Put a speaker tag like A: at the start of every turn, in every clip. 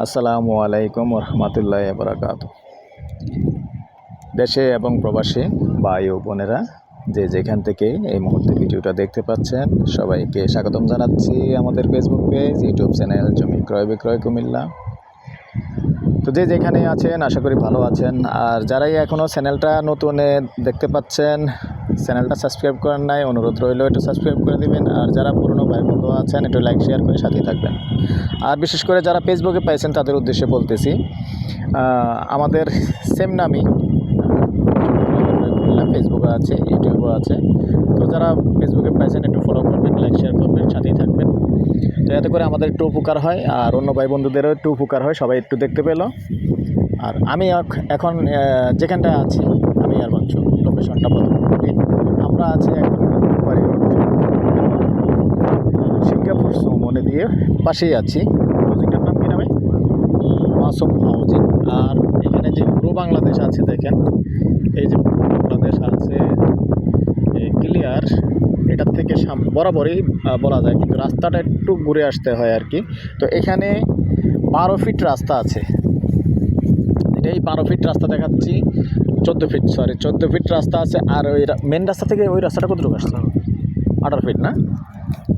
A: আসসালামু আলাইকুম রহমতুল্লাহ বরাকাত দেশে এবং প্রবাসী ভাই ও বোনেরা, যে যেখান থেকে এই মুহূর্তে ভিডিওটা দেখতে পাচ্ছেন, সবাইকে স্বাগতম জানাচ্ছি আমাদের ফেসবুক পেজ ইউটিউব চ্যানেল জমি ক্রয় বিক্রয় কুমিল্লা। তো যে যেখানে আছেন, আশা করি ভালো আছেন। আর যারাই এখনও চ্যানেলটা নতুনে দেখতে পাচ্ছেন চ্যানেলটা সাবস্ক্রাইব করেন নাই, অনুরোধ রইল একটু সাবস্ক্রাইব করে দিবেন, আর যারা পুরনো ভাই বন্ধু আছেন, একটু লাইক শেয়ার করে সাথেই থাকবেন। আর বিশেষ করে যারা ফেসবুকে পাইছেন, তাদের উদ্দেশ্যে বলতেছি আমাদের সেম নামই ফেসবুকে আছে ইউটিউবও আছে। তো যারা ফেসবুকে পাইছেন, একটু ফলো করবেন লাইক শেয়ার করবেন, সাথেই থাকবেন। তো এতে করে আমাদের একটু উপকার হয়, আর অন্য ভাই বন্ধুদেরও একটু উপকার হয়, সবাই একটু দেখতে পেল। আর আমি এখন যেখানটায় আছি আমি আর বাঞ্চ লোকেশনটা প্রথম। আমরা আছি সিঙ্গাপুর মনে দিয়ে পাশেই আছি। হাউজিংটার নাম কি নামে? মাসুম হাউজিং। আর এখানে যে পুরো বাংলাদেশ আছে দেখেন, এই যে পুরো বাংলাদেশ আছে ক্লিয়ার এটার থেকে সাম- বরাবরই বলা যায়। কিন্তু রাস্তাটা একটু ঘুরে আসতে হয় আর কি। তো এখানে বারো ফিট রাস্তা আছে। এটাই বারো ফিট রাস্তা দেখাচ্ছি। চোদ্দ ফিট সরি চোদ্দ ফিট রাস্তা আছে আর ওই মেন রাস্তা থেকে ওই রাস্তাটা কতটুকু আসছে আঠারো ফিট না?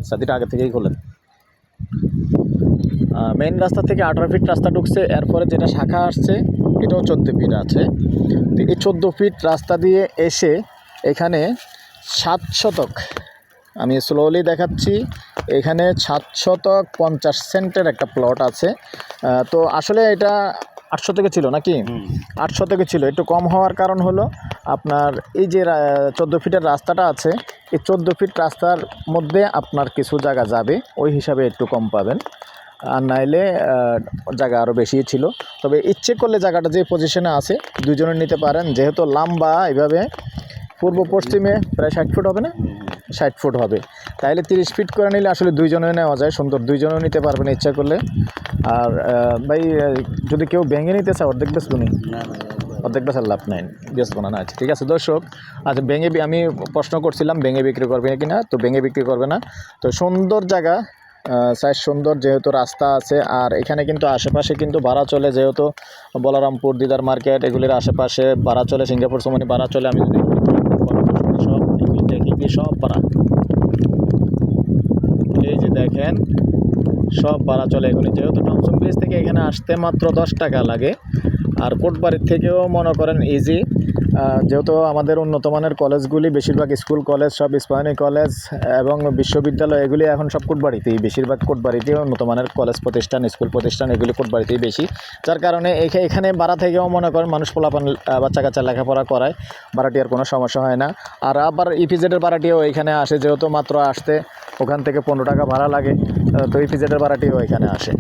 A: সাদিটা আগে থেকেই খোলেন। মেন রাস্তা থেকে আঠারো ফিট রাস্তা ঢুকছে, এরপরে যেটা শাখা আসছে, এটাও চোদ্দ ফিট আছে। তো এই চোদ্দ ফিট রাস্তা দিয়ে এসে এখানে সাত শতক, আমি স্লোলি দেখাচ্ছি, এখানে সাত শতক পঞ্চাশ সেন্টের একটা প্লট আছে। তো আসলে এটা আটশো থেকে ছিল নাকি? আটশো থেকে ছিল। একটু কম হওয়ার কারণ হলো আপনার এই যে চোদ্দ ফিটের রাস্তাটা আছে এই চোদ্দ ফিট রাস্তার মধ্যে আপনার কিছু জায়গা যাবে ওই হিসাবে একটু কম পাবেন। আর নাইলে জায়গা আরও বেশি ছিল। তবে ইচ্ছে করলে জায়গাটা যে পজিশনে আছে দুজনে নিতে পারেন। যেহেতু লাম্বা এভাবে পূর্ব পশ্চিমে প্রায় ষাট ফুট হবে না? ষাট ফুট হবে। তাইলে তিরিশ ফিট করে নিলে আসলে দুইজনে নেওয়া যায়। সুন্দর দুইজনেও নিতে পারবেন ইচ্ছা করলে। আর ভাই যদি কেউ ভেঙে নিতে চায় অর্ধেক বেসবো নি অর্ধেক বেচার লাভ নাই। বেসবো না না আচ্ছা ঠিক আছে দর্শক আচ্ছা ভেঙে বি- আমি প্রশ্ন করছিলাম ভেঙে বিক্রি করবে কি না তো ভেঙে বিক্রি করবে না। তো সুন্দর জায়গা সাইজ সুন্দর যেহেতু রাস্তা আছে আর এখানে কিন্তু আশেপাশে কিন্তু ভাড়া চলে যেহেতু বলারামপুর দিদার মার্কেট এগুলির আশেপাশে ভাড়া চলে সিঙ্গাপুর সমনি ভাড়া চলে আমি যদি সব সব ভাড়া। এই যে দেখেন সব ভাড়া চলে এগুলি। যেহেতু টমসম ব্রিজ থেকে এখানে আসতে মাত্র দশ টাকা লাগে। আর কোটবাড়ির থেকেও মনে করেন ইজি যেহেতু আমাদের উন্নত মানের কলেজগুলি, বেশিরভাগ স্কুল কলেজ, সব ইসলামী কলেজ এবং বিশ্ববিদ্যালয়, এগুলি এখন সব কোটবাড়িতেই, বেশিরভাগ কোটবাড়িতেই উন্নত মানের কলেজ প্রতিষ্ঠান, স্কুল প্রতিষ্ঠান এগুলি কোটবাড়িতেই বেশি। যার কারণে এখে- এখানে ভাড়া থেকেও মনে করেন মানুষ পোলাপান বাচ্চা কাচ্চা লেখাপড়া করায় ভাড়াটি আর কোনো সমস্যা হয় না। আর আবার ইপিজেডের ভাড়াটিও এখানে আসে, যেহেতু মাত্র আসতে ওখান থেকে পনেরো টাকা ভাড়া লাগে তো ইপিজেডের ভাড়াটিও এখানে আসে।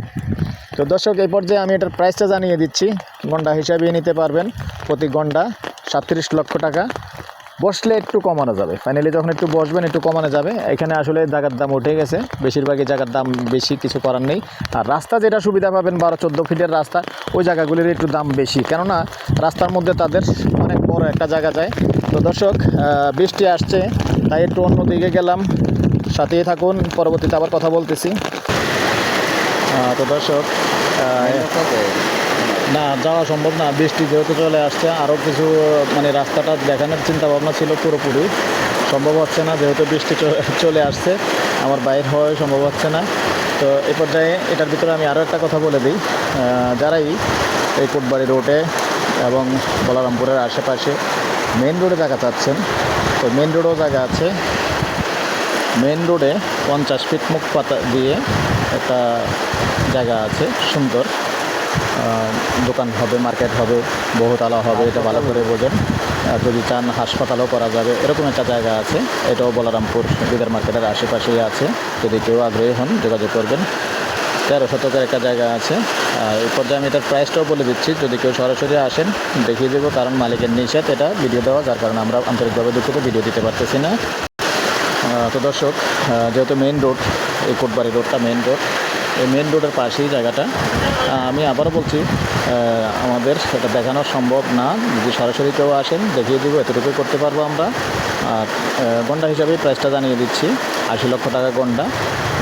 A: তো দর্শক, এই পর্যায়ে আমি এটার প্রাইসটা জানিয়ে দিচ্ছি। গন্ডা হিসাবে নিতে পারবেন প্রতি গন্ডা সাতত্রিশ লক্ষ টাকা। বসলে একটু কমানো যাবে। ফাইনালি যখন একটু বসবেন, একটু কমানো যাবে। এখানে আসলে জায়গার দাম উঠে গেছে। বেশিরভাগই জায়গার দাম বেশি কিছু করার নেই। আর রাস্তা যেটা সুবিধা পাবেন, বারো চোদ্দ ফিটের রাস্তা, ওই জায়গাগুলির একটু দাম বেশি। কেননা রাস্তার মধ্যে তাদের অনেক বড় একটা জায়গা যায়। তো দর্শক বৃষ্টি আসছে, তাই একটু অন্য দিকে গেলাম। সাথেই থাকুন, পরবর্তীতে আবার কথা বলতেছি। তো দর্শক না, যাওয়া সম্ভব না। বৃষ্টি যেহেতু চলে আসছে আরও কিছু মানে রাস্তাটা দেখানোর চিন্তা ভাবনা ছিল পুরোপুরি। সম্ভব হচ্ছে না, যেহেতু বৃষ্টি চলে আসছে, আমার বাইর হওয়া সম্ভব হচ্ছে না। তো এই পর্যায়ে এটার ভিতরে আমি আরও একটা কথা বলে দিই। যারাই এই কোটবাড়ি রোডে এবং বলারামপুরের আশেপাশে মেন রোডে জায়গা চাচ্ছেন, তো মেন রোডেও জায়গা আছে। মেন রোডে পঞ্চাশ ফিট মুখ পাতা দিয়ে একটা জায়গা আছে, সুন্দর। দোকান হবে, মার্কেট হবে, বহুতলা হবে, এটা ভালো করে বোঝেন। যদি চান, হাসপাতালও করা যাবে, এরকম একটা জায়গা আছে। এটাও বলারামপুর বিদার মার্কেটের আশেপাশেই আছে। যদি কেউ আগ্রহী হন, যোগাযোগ করবেন। তেরো শতকের একটা জায়গা আছে। আর এই পর্যায়ে আমি এটার প্রাইসটাও বলে দিচ্ছি। যদি কেউ সরাসরি আসেন, দেখিয়ে দেবো, কারণ মালিকের নিষেধ এটা ভিডিও দেওয়া, যার কারণে আমরা আন্তরিকভাবে দুঃখিত ভিডিও দিতে পারতেছি না। তো দর্শক যেহেতু মেইন রোড এই কোটবাড়ি রোডটা মেন রোড এই মেন রোডের পাশেই জায়গাটা। আমি আবারও বলছি আমাদের সেটা দেখানো সম্ভব না। যদি সরাসরি কেউ আসেন, দেখিয়ে দেবো এতটুকু করতে পারব আমরা। আর গন্ডা হিসাবে প্রাইসটা জানিয়ে দিচ্ছি, আশি লক্ষ টাকা গন্ডা।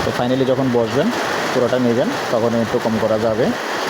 A: তো ফাইনালি যখন বসবেন, পুরোটা নেবেন, তখন একটু কম করা যাবে।